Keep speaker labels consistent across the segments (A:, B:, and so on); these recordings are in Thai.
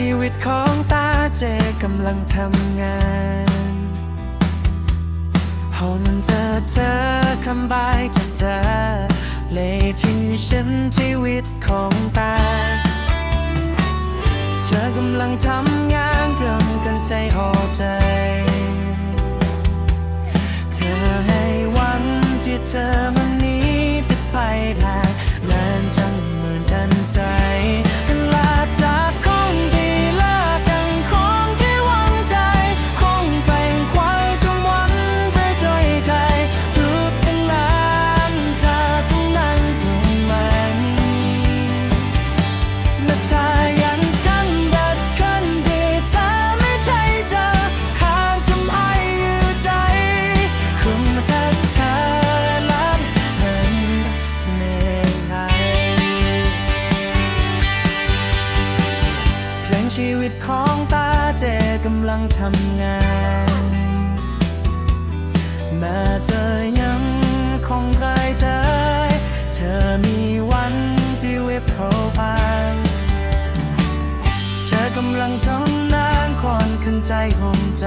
A: ชีวิตของตาเจกำลังทำงานห้องเจอเธอคำบายจากเธอเลยที่ฉันชีวิตของตา เธอกำลังทำงานกลมกันใจห่อใจ เธอให้วันที่เธอมัน ชีวิตของตาเจกำลังทำงานแม้เธอยังคงเคยเจอเธอมีวันที่เว็บเขาผ่านเธอกำลังทำนางคอนขึ้นใจห่มใจ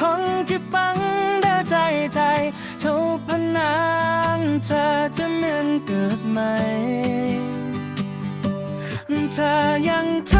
A: คงคนที่ปังเด้อใจใจเท่าพนานเธอจะเหมือนเกิดใหม่เธอยังท